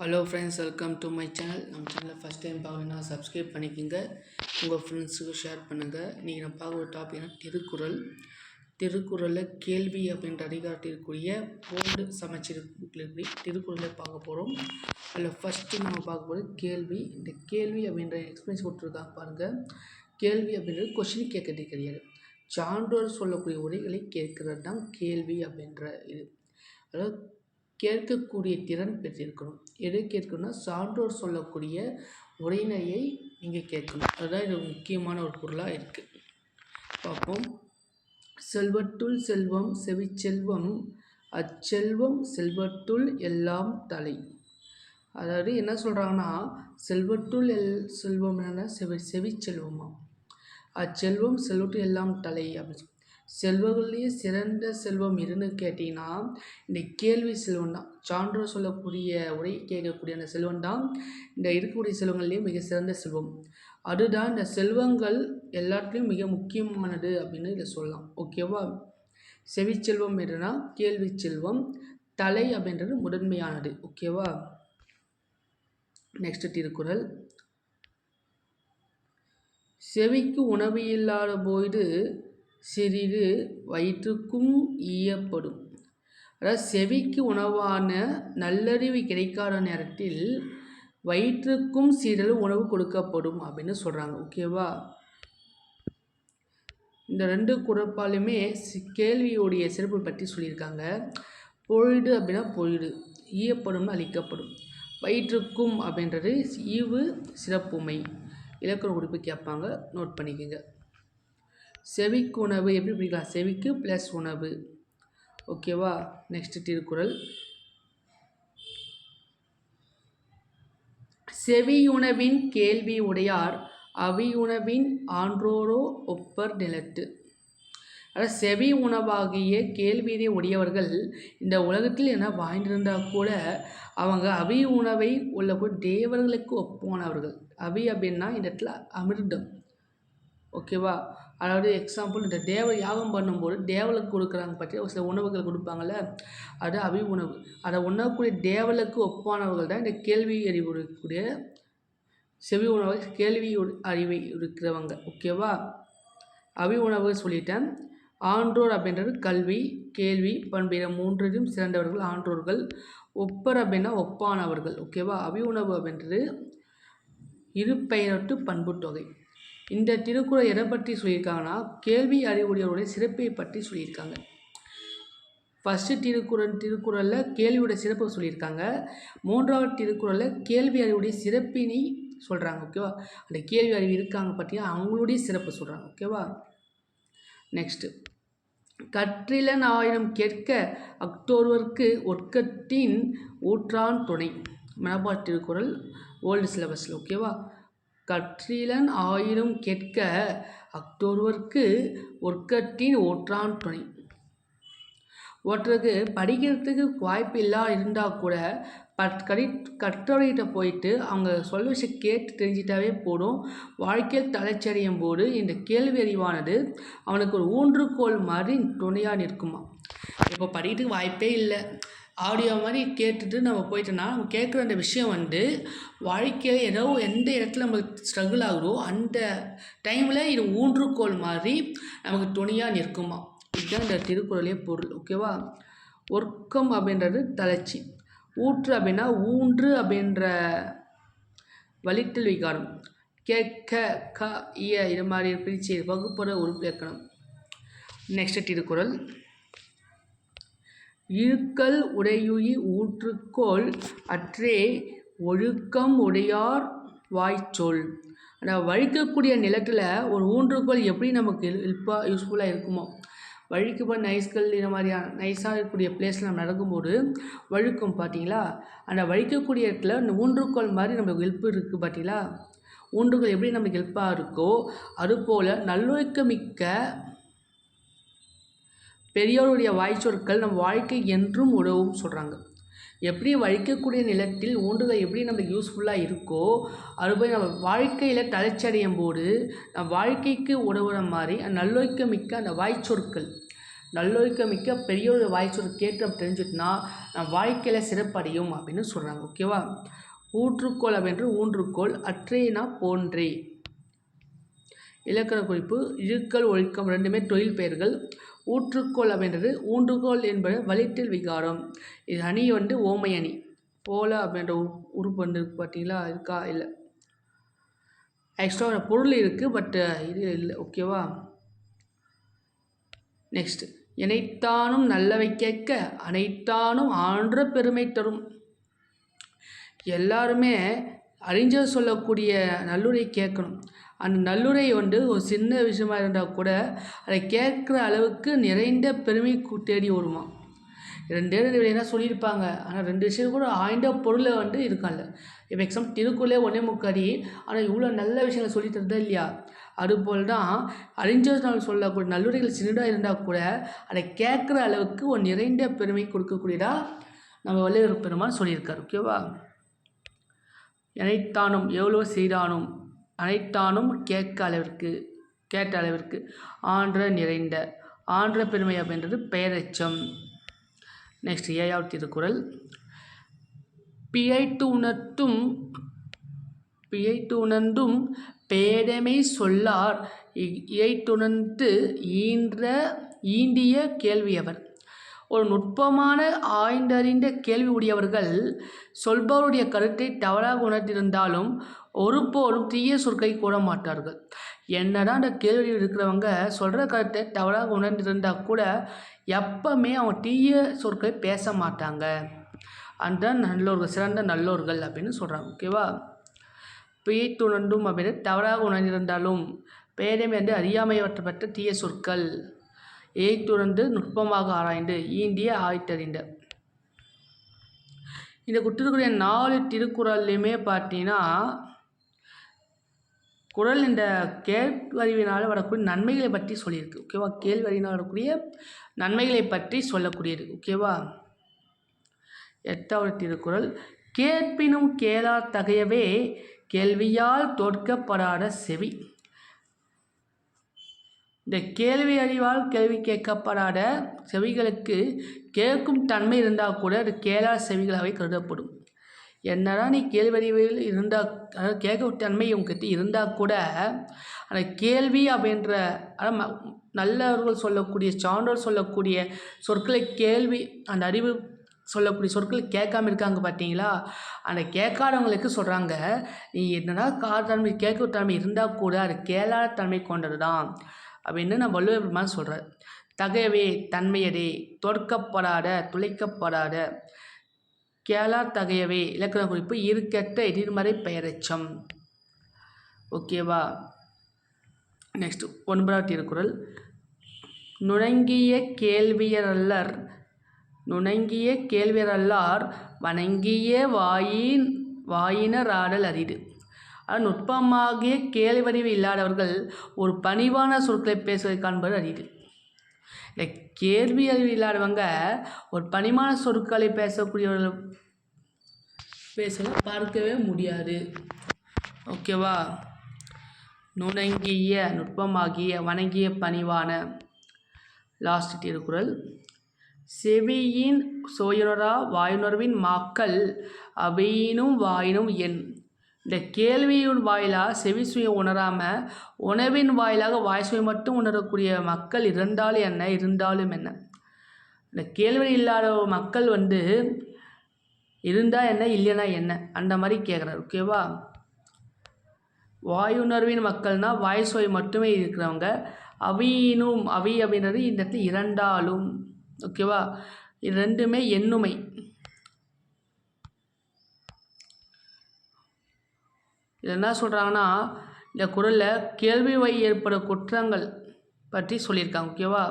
Hello friends welcome to my channel நம்ம சேனலில் first time பார்க்கணுன்னா சப்ஸ்கிரைப் பண்ணிக்கோங்க. உங்கள் ஃப்ரெண்ட்ஸுக்கு ஷேர் பண்ணுங்கள் இன்றைக்கி நான் பார்க்குற ஒரு டாபிக்னா திருக்குறள். திருக்குறளில் கேள்வி அப்படின்ற அதிகாரத்தில் இருக்கக்கூடிய போல்டு சமச்சீர் புக்கில் திருக்குறளை பார்க்க போகிறோம் அதில் ஃபஸ்ட்டு நம்ம பார்க்க போகிறது கேள்வி. இந்த கேள்வி அப்படின்ற எக்ஸ்பீரியன்ஸ் கொடுத்துருக்காங்க பாருங்கள் கேள்வி அப்படின்றது கொஷின் கேட்கறது கிடையாது. சான்றோர் சொல்லக்கூடிய உரைகளை கேட்கறது தான் கேள்வி அப்படின்ற இது. அதாவது கேட்கக்கூடிய திறன் பெற்றிருக்கணும். எது கேட்கணும்னா சான்றோர் சொல்லக்கூடிய உரைநடையை நீங்கள் கேட்கணும். அதுதான் இது முக்கியமான ஒரு பொருளாக இருக்குது பார்ப்போம். செல்வத்துள் செல்வம் செவிச்செல்வம் அச்செல்வம் செல்வத்துள் எல்லாம் தலை அதாவது என்ன சொல்கிறாங்கன்னா செல்வத்துள் எல் செல்வம் என்னென்னா செவி செவிச்செல்வமா? அச்செல்வம் செல்வத்துள் எல்லாம் தலை அப்படின்னு சொல்லி செல்வங்கள்லேயே சிறந்த செல்வம் எதுன்னு கேட்டிங்கன்னா இந்த கேள்வி செல்வம் தான் சான்றோர் சொல்லக்கூடிய உரை கேட்கக்கூடிய அந்த செல்வம் தான் இந்த இருக்கக்கூடிய செல்வங்கள்லேயே மிக சிறந்த செல்வம். அதுதான் இந்த செல்வங்கள் எல்லாத்துலேயும் மிக முக்கியமானது அப்படின்னு இதை சொல்லலாம். ஓகேவா? செவிச்செல்வம் எதுனா கேள்வி செல்வம் தலை அப்படின்றது முதன்மையானது. ஓகேவா? நெக்ஸ்ட் திருக்குறள். செவிக்கு உணவு இல்லாத போது சிறிது வயிற்றுக்கும் ஈயப்படும். அதாவது செவிக்கு உணவான நல்லறிவு கிடைக்காத நேரத்தில் வயிற்றுக்கும் சிறிது உணவு கொடுக்கப்படும் அப்படின்னு சொல்கிறாங்க ஓகேவா இந்த ரெண்டு குரப்பாலுமே கேள்வியுடைய சிறப்பு பற்றி சொல்லியிருக்காங்க. பொழுது அப்படின்னா பொழுது ஈயப்படும்னு அழிக்கப்படும். வயிற்றுக்கும் அப்படின்றது ஈவு சிறப்புமை. இலக்கண குறிப்பு கேட்பாங்க நோட் பண்ணிக்கோங்க. செவிக்கு உணவு எப்படி பிடிக்கலாம் செவிக்கு ப்ளஸ் உணவு. ஓகேவா நெக்ஸ்ட் திருக்குறள். செவியுணவின் கேள்வி உடையார் அவியுணவின் ஆன்றோரோ ஒப்பர் நிலத்து. அதாவது செவி உணவாகிய கேள்வியை உடையவர்கள் இந்த உலகத்தில் என்ன வாய்ந்திருந்தால் கூட அவங்க அவி உணவை உள்ள தேவர்களுக்கு ஒப்பானவர்கள் அவி அப்படின்னா இந்த இடத்துல அமிர்தம். ஓகேவா அதாவது எக்ஸாம்பிள் இந்த தேவ யாகம் பண்ணும்போது தேவலுக்கு கொடுக்குறாங்க பற்றி ஒரு சில உணவுகள் கொடுப்பாங்கள்ல அது அவி உணவு. அதை உண்ணக்கூடிய தேவலுக்கு ஒப்பானவர்கள் தான் இந்த கேள்வி அறிவு இருக்கக்கூடிய செவி உணவை கேள்வி அறிவை இருக்கிறவங்க. ஓகேவா அவி உணவு சொல்லிட்டேன். ஆன்றோர் அப்படின்றது கல்வி கேள்வி பண்பிற மூன்றிலும் சிறந்தவர்கள் ஆன்றோர்கள். ஒப்பர் அப்படின்னா ஒப்பானவர்கள். ஓகேவா அவி உணவு அப்படின்றது இருப்பெயரொட்டு பண்புத்தொகை பண்பு தொகை. இந்த திருக்குறள் எதை பற்றி சொல்லியிருக்காங்கன்னா கேள்வி அறிவுடையவருடைய சிறப்பை பற்றி சொல்லியிருக்காங்க. ஃபஸ்ட்டு திருக்குறள் திருக்குறளில் கேள்வியோட சிறப்பை சொல்லியிருக்காங்க. மூன்றாவது திருக்குறளில் கேள்வி அறிவுடைய சிறப்பினை சொல்கிறாங்க ஓகேவா அந்த கேள்வி அறிவு இருக்காங்க பார்த்தீங்கன்னா அவங்களுடைய சிறப்பு சொல்கிறாங்க ஓகேவா நெக்ஸ்ட்டு கற்றிலன் ஆயிரம் கேட்க அக்டோபருக்கு ஒற்கத்தின் ஊற்றான் துணை. மனப்பாட்டு திருக்குறள் ஓல்டு சிலபஸில் ஓகேவா கற்றிலன் ஆயினும் கேட்க அக்டோர்வர்க்கு ஒர்க்கட்டின் ஒற்றான் துணை. ஒருத்தருக்கு படிக்கிறதுக்கு வாய்ப்பு இல்லா இருந்தால் கூட பட் கடி கற்றவர்கிட்ட போயிட்டு அவங்க சொல்ல விஷயம் கேட்டு தெரிஞ்சிட்டாவே போடும் வாழ்க்கையில் தலைச்சறியும் போது இந்த கேள்வி அறிவானது அவனுக்கு ஒரு ஊன்றுகோல் மாதிரி துணையாக நிற்குமா இப்போ படிக்கிறதுக்கு வாய்ப்பே இல்லை. ஆடியோ மாதிரி கேட்டுட்டு நம்ம போயிட்டோன்னா நம்ம கேட்குற அந்த விஷயம் வந்து வாழ்க்கையில் ஏதோ எந்த இடத்துல நமக்கு ஸ்ட்ரகிள் ஆகுதோ அந்த டைமில் இது ஊன்றுகோல் மாதிரி நமக்கு துணியாக நிற்குமா? இதுதான் இந்த திருக்குறளே பொருள் ஓகேவா ஒர்க்கம் அப்படின்றது தளர்ச்சி. ஊற்று அப்படின்னா ஊன்று அப்படின்ற வலித்தல் விகாரம். கேட்க க இய இது மாதிரி பிரிச்சு வகுப்புற உறுப்பு நெக்ஸ்ட் திருக்குறள். இழுக்கல் உடையுயி ஊற்றுக்கோள் அற்றே ஒழுக்கம் உடையார் வாய்ச்சொல். ஆனால் வழிக்கக்கூடிய நிலத்தில் ஒரு ஊன்றுகோல் எப்படி நமக்கு ஹெல்ப்பாக யூஸ்ஃபுல்லாக இருக்குமோ? வழிக்கு போய் நைஸ்கள் இந்த மாதிரியான நைஸாக இருக்கக்கூடிய பிளேஸில் நம்ம நடக்கும்போது வழுக்கும் பார்த்தீங்களா அந்த வழிக்கக்கூடிய இடத்துல இந்த ஊன்றுகோல் மாதிரி நம்மளுக்கு ஹெல்ப் இருக்குது பார்த்தீங்களா ஊன்றுகோல் எப்படி நமக்கு ஹெல்ப்பாக இருக்கோ அதுபோல் நல்லொழுக்கமிக்க பெரியோருடைய வாய் சொற்கள் நம் வாழ்க்கை என்றும் உதவும் சொல்கிறாங்க எப்படி வழிக்கக்கூடிய நிலத்தில் ஊன்றுதல் எப்படி நமக்கு யூஸ்ஃபுல்லாக இருக்கோ அதுபோய் நம்ம வாழ்க்கையில் தலைச்சடையும் போது நம் வாழ்க்கைக்கு உதவுற மாதிரி நல்லொழிக்க மிக்க அந்த வாய்ச்சொற்கள் நல்லொழிக்க மிக்க பெரியோர் வாய்ச்சொல் கேட்டு நம்ம தெரிஞ்சுட்டுனா நம் வாழ்க்கையில் சிறப்படையும் அப்படின்னு சொல்கிறாங்க ஓகேவா ஊற்றுக்கோள் அப்படின்ற ஊன்றுக்கோள் அற்றேனா போன்றே. இலக்கண குறிப்பு இழுக்கல் ஒழுக்கம் ரெண்டுமே தொழில் பெயர்கள். ஊற்றுக்கோள் அப்படின்றது ஊன்றுகோல் என்பது வலிட்டில் விகாரம். இது அணி வந்து ஓமை அணி. போல அப்படின்ற உ- உறுப்பு வந்து பார்த்தீங்களா இருக்கா இல்லை. எக்ஸ்ட்ரா பொருள் இருக்குது பட் இது இல்லை ஓகேவா நெக்ஸ்ட் இணைத்தானும் நல்லவை கேட்க அனைத்தானும் ஆன்ற பெருமை தரும். எல்லாருமே அறிஞர் சொல்லக்கூடிய நல்லுரை கேட்கணும். அந்த நல்லுரை வந்து ஒரு சின்ன விஷயமா இருந்தால் கூட அதை கேட்குற அளவுக்கு நிறைந்த பெருமை தேடி வருமா? ரெண்டே ரெண்டு என்ன சொல்லியிருப்பாங்க? ஆனால் ரெண்டு விஷயம் கூட ஆய்ந்த பொருளை வந்து இருக்கான்ல இப்போ எக்ஸாம் திருக்குறளே ஒன்றே முக்காடி. ஆனால் இவ்வளோ நல்ல விஷயங்களை சொல்லி தருதா இல்லையா? அதுபோல் தான் அறிஞர் நாள் சொல்லக்கூடிய நல்லுரைகள் சின்னதாக இருந்தால் கூட அதை கேட்குற அளவுக்கு ஒரு நிறைந்த பெருமை கொடுக்கக்கூடியதா நம்ம வள்ளுவர் பெருமான் சொல்லியிருக்கார். ஓகேவா? அனைத்தானும் எவ்வளோ செய்தானும். அனைத்தானும் கேட்க அளவிற்கு கேட்ட அளவிற்கு ஆன்ற நிறைந்த ஆன்ற பெருமை அப்படின்றது பெயரெச்சம். நெக்ஸ்ட் ஏழாவது திருக்குறள். பிழைத்து உணர்த்தும் பிழைத்து உணர்ந்தும் பேடமை சொல்லார். இ- இழைத்துணர்ந்து ஈன்ற ஈண்டிய கேள்வியவர் ஒரு நுட்பமான ஆய்ந்தறிந்த கேள்வி உடையவர்கள் சொல்பவருடைய கருத்தை தவறாக உணர்ந்திருந்தாலும் ஒருபோதும் தீய சொற்களை கூற மாட்டார்கள். என்னதான் அந்த கேள்வி இருக்கிறவங்க சொல்கிற கருத்தை தவறாக உணர்ந்திருந்தால் கூட எப்பவுமே அவங்க தீய சொற்களை பேச மாட்டாங்க. அந்த நல்லோர்கள் சிறந்த நல்லோர்கள் அப்படின்னு சொல்கிறாங்க ஓகேவா பிழைத்துணர்ந்தும் அப்படின்னு தவறாக உணர்ந்திருந்தாலும் பேரம் என்று அறியாமையற்றப்பட்ட தீய சொற்கள் ஏய்த்துணர்ந்து நுட்பமாக ஆராய்ந்து ஈண்டிய ஆய்த்தறிந்த இந்த குற்றக்கூடிய நாலு திருக்குறள்லையுமே பார்த்தீங்கன்னா குறள் இந்த கேள்வறிவினால் வரக்கூடிய நன்மைகளை பற்றி சொல்லியிருக்கு ஓகேவா கேள்வறிவினால் வரக்கூடிய நன்மைகளை பற்றி சொல்லக்கூடியது ஓகேவா எட்டாவது திருக்குறள் கேட்பினும் கேளார் தகையவே கேள்வியால் தோற்கப்படாத செவி. இந்த கேள்வி அறிவால் கேள்வி கேட்கப்படாத செவிகளுக்கு கேட்கும் தன்மை இருந்தால் கூட அது கேளார் செவிகளாகவே கருதப்படும். என்னடா நீ கேள்வி இருந்தால் அதாவது கேட்கும் தன்மை உங்ககிட்ட இருந்தால் கூட அந்த கேள்வி அப்படின்ற அதாவது நல்லவர்கள் சொல்லக்கூடிய சான்றோர் சொல்லக்கூடிய சொற்களை கேள்வி அந்த அறிவு சொல்லக்கூடிய சொற்கள் கேட்காம இருக்காங்க பார்த்தீங்களா? அந்த கேட்காதவங்களுக்கு சொல்கிறாங்க நீ என்னடா காதன்மை கேட்கத்தன்மை இருந்தால் கூட அது கேளாத தன்மை கொண்டது தான் அப்படின்னு நான் வள்ளுவர் பெருமான் சொல்கிறேன் தகையவே தன்மையதே தொற்கப்படாத துளைக்கப்படாத கேளாத்தகையவை இலக்கண குறிப்பு இருக்கட்ட எதிர்மறை பெயரச்சம். ஓகேவா? நெக்ஸ்ட் ஒன்பதாவது திருக்குறள். நுணங்கிய கேள்வியரல்லர் நுணங்கிய கேள்வியரல்லார் வணங்கிய வாயின் வாயினராடல் அரிது. அது நுட்பமாகிய கேள்வறிவு இல்லாதவர்கள் ஒரு பணிவான சொற்களை பேசுவதை காண்பது அரிது. இந்த கேள்வி அறிவு இல்லாதவங்க ஒரு பணிமான சொற்களை பேசக்கூடியவர்கள் பேச பார்க்கவே முடியாது. ஓகேவா? நுணங்கிய நுட்பமாகிய வணங்கிய பணிவான லாஸ்ட் திருக்குறள் செவியின் சோயுணரா வாயுணர்வின் மக்கள் அவையினும் வாயினும் என் இந்த கேள்வியின் வாயிலாக செவி சுய உணராமல் உணவின் வாயிலாக வாய் சுவை மட்டும் உணரக்கூடிய மக்கள் இருந்தாலும் என்ன இருந்தாலும் என்ன? இந்த கேள்வி இல்லாத மக்கள் வந்து இருந்தால் என்ன இல்லைனா என்ன? அந்த மாதிரி கேட்குறாரு ஓகேவா வாயுணர்வின் மக்கள்னால் வாய் சுவை மட்டுமே இருக்கிறவங்க. அவியினும் அவி அப்படின்றது இந்த இடத்துல இரண்டாலும் ஓகேவா இது ரெண்டுமே எண்ணுமை. இது என்ன சொல்கிறாங்கன்னா இந்த குறளில் கேள்வி வை ஏற்படும் குற்றங்கள் பற்றி சொல்லியிருக்காங்க ஓகேவா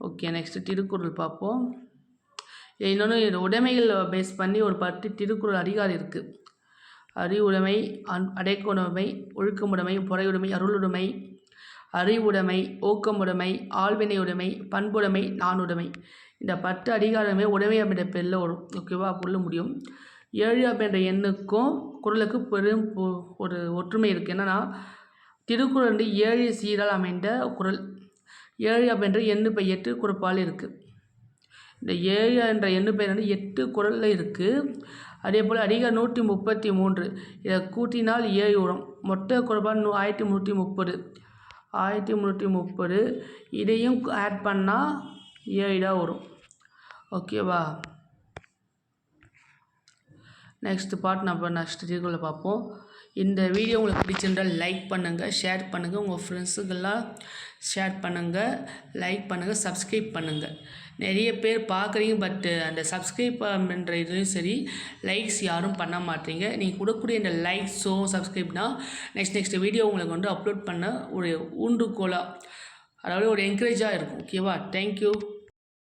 ஓகே நெக்ஸ்ட்டு திருக்குறள் பார்ப்போம். இன்னொன்று உடைமைகள் பேஸ் பண்ணி ஒரு பற்றி திருக்குறள் அதிகாரம் இருக்குது அறிவுடைமை அன் அடைக்குடைமை ஒழுக்கமுடைமை பொறையுடைமை அருளுடைமை அறிவுடைமை ஊக்கமுடைமை ஆழ்வினை உடைமை பண்புடைமை நானுடைமை. இந்த பத்து அதிகாரமே உடைமை அப்படின்ற பேரில் வரும் ஓகேவா புள்ள முடியும். ஏழு அப்படின்ற எண்ணுக்கும் குறளுக்கு பெரும் ஒரு ஒற்றுமை இருக்குது என்னென்னா திருக்குறள் வந்து ஏழு சீரால் அமைந்த குறள் ஏழு அப்படின்ற எண்ணு பை எட்டு குறப்பால் இருக்குது இந்த ஏழு என்ற எண்ணு பெயர் வந்து எட்டு குரலில் இருக்குது அதே போல் அதிக நூற்றி முப்பத்தி மூன்று. இதை கூட்டினால் ஏழு வரும். மொத்த குறப்பால் நூ ஆயிரத்தி முந்நூற்றி முப்பது. ஆயிரத்தி முந்நூற்றி முப்பது. இதையும் ஆட் பண்ணால் ஏழாக வரும். ஓகேவா நெக்ஸ்ட் பார்ட் நம்ம நெக்ஸ்ட் வீடியோவில் பார்ப்போம். இந்த வீடியோ உங்களுக்கு பிடிச்சிருந்தால் லைக் பண்ணுங்கள் ஷேர் பண்ணுங்கள் உங்கள் ஃப்ரெண்ட்ஸுக்கெல்லாம் ஷேர் பண்ணுங்கள் லைக் பண்ணுங்கள் சப்ஸ்கிரைப் பண்ணுங்கள் நிறைய பேர் பார்க்குறீங்க பட்டு அந்த சப்ஸ்கிரைப் பண்ணுற இதுலையும் சரி லைக்ஸ் யாரும் பண்ண மாட்டீங்க. நீங்கள் கொடுக்கக்கூடிய இந்த லைக்ஸோ சப்ஸ்கிரைப்னால் நெக்ஸ்ட் நெக்ஸ்ட் வீடியோ உங்களுக்கு வந்து அப்லோட் பண்ண ஒரு ஊண்டுகோலாக அதாவது ஒரு என்கரேஜாக இருக்கும். ஓகேவா தேங்க்யூ